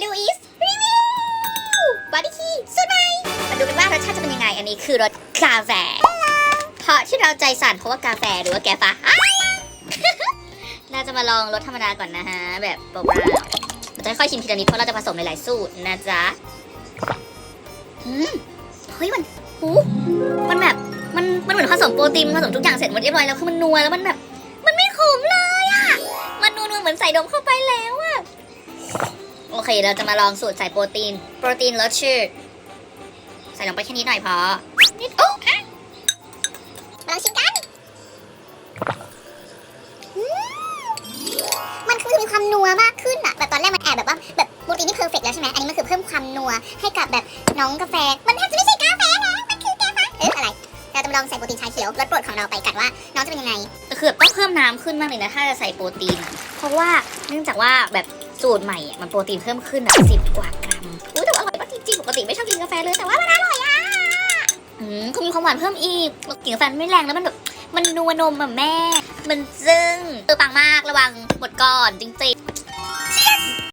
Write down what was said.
ลูอิสรีวิวบอดี้คีสูตรใหม่มาดูกันว่ารสชาติจะเป็นยังไง อันนี้คือรสกาแฟ เพราะที่เราใจสั่นเพราะว่ากาแฟหรือว่าแกฟ้าเราจะมาลองรสธรรมดาก่อนนะฮะ แบบเปล่าๆเราจะค่อยๆชิมทีละนิดเพราะเราจะผสมหลายๆสูตรนะจ๊ะอืมเฮ้ยมันหูมันแบบมันมันเหมือนผสมโปรตีนผสมทุกอย่างเสร็จหมดเรียบร้อยแล้วคือมันนัวแล้วมันแบบ มันไม่ขมเลยอะมันนัวๆเหมือนใส่นมเข้าไปแล้วอะ โอเค เราจะมาลองสูตรใส่โปรตีน โปรตีนรสชื่อใส่ลงไปแค่นี้หน่อยพอ นิดโอ้อะมาลองชิมกันมมันคือมีความนัวมากขึ้นอะแบบตอนแรกมันแอบแบบว่าแบบโปรตีนที่เพอร์เฟกแล้วใช่ไหม อันนี้มันคือเพิ่มความนัวให้กับแบบน้องกาแฟ มันแทบจะไม่ใช่ ลองใส่โปรตีนชาเขียวรสโปรดของเราไปกันว่าน้องจะเป็นยังไงคือต้องเพิ่มน้ำขึ้นมากเลยนะถ้าจะใส่โปรตีนอะเพราะว่าเนื่องจากว่าแบบสูตรใหม่อะมันโปรตีนเพิ่มขึ้นแบบสิบกว่ากรัมอุ้ยแต่ว่าอร่อยมากจริงๆปกติไม่ชอบกินกาแฟเลยแต่ว่ามันอร่อยอะอืมเขามีความหวานเพิ่มอีกกลิ่นกาแฟไม่แรงแล้วมันแบบมันนัวนมอะแม่ มันซึ้งเออปังมากระวังหมดก่อนจริงๆ